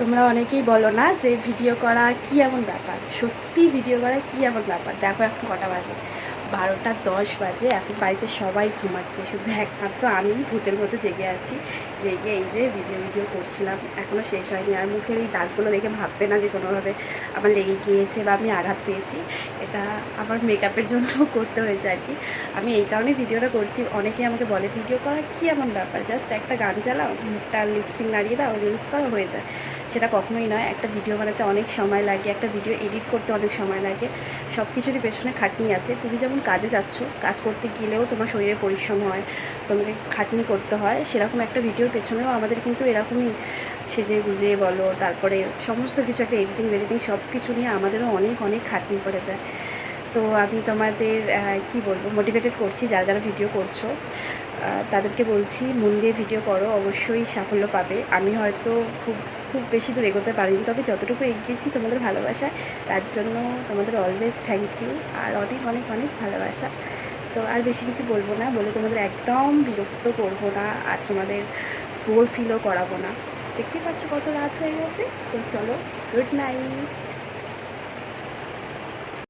তোমরা অনেকেই বলো না যে ভিডিও করা কি এমন ব্যাপার? সত্যি ভিডিও করা কি এমন ব্যাপার? দেখো এখন কটা বাজে। বারোটা দশ বাজে, এখন বাড়িতে সবাই ঘুমাচ্ছে। শুধু একমাত্র আমি ভূতের মতো জেগে আছি। জেগে এই যে ভিডিও ভিডিও করছিলাম। এখনও শেষ হয়নি। আর মুখের এই দাগগুলো দেখে ভাববে না যে কোনোভাবে আমার লেগে গিয়েছে বা আমি আঘাত পেয়েছি। এটা আমার মেকআপের জন্য করতে হয়েছে আর কি। আমি এই কারণে ভিডিওটা করছি। অনেকে আমাকে বলে ভিডিও করা কি এমন ব্যাপার? জাস্ট একটা গান চালাও, মুখটা লিপসিং নাড়িয়ে দাও রিলস করা হয়ে যায়। সেটা কখনোই নয়। একটা ভিডিও বানাতে অনেক সময় লাগে, একটা ভিডিও এডিট করতে অনেক সময় লাগে। সব কিছুরই পেছনে খাটনি আছে। তুমি যেমন কাজে যাচ্ছ, কাজ করতে গেলেও তোমার শরীরে পরিশ্রম হয়, তোমাকে খাটনি করতে হয়, সেরকম একটা ভিডিওর পেছনেও আমাদের কিন্তু এরকমই সেজে গুজে বলো, তারপরে সমস্ত কিছু, একটা এডিটিং এডিটিং সব কিছু নিয়ে আমাদেরও অনেক অনেক খাটনি পড়ে যায়। তো আমি তোমাদের কি বলব মোটিভেটেড করছি, যারা যারা ভিডিও করছ তাদেরকে বলছি, মন দিয়ে ভিডিও করো, অবশ্যই সাফল্য পাবে। আমি হয়তো খুব খুব বেশি দূর এগোতে পারিনি, তবে যতটুকু এগিয়েছি তোমাদের ভালোবাসা, তার জন্য তোমাদের অলওয়েজ থ্যাংক ইউ আর অনেক অনেক অনেক ভালোবাসা। তো আর বেশি কিছু বলব না, বলে তোমাদের একদম বিরক্ত করব না আর তোমাদের বোর ফিলও করাবো না। দেখতে পাচ্ছ কত রাত হয়ে গেছে, তো চলো গুড নাইট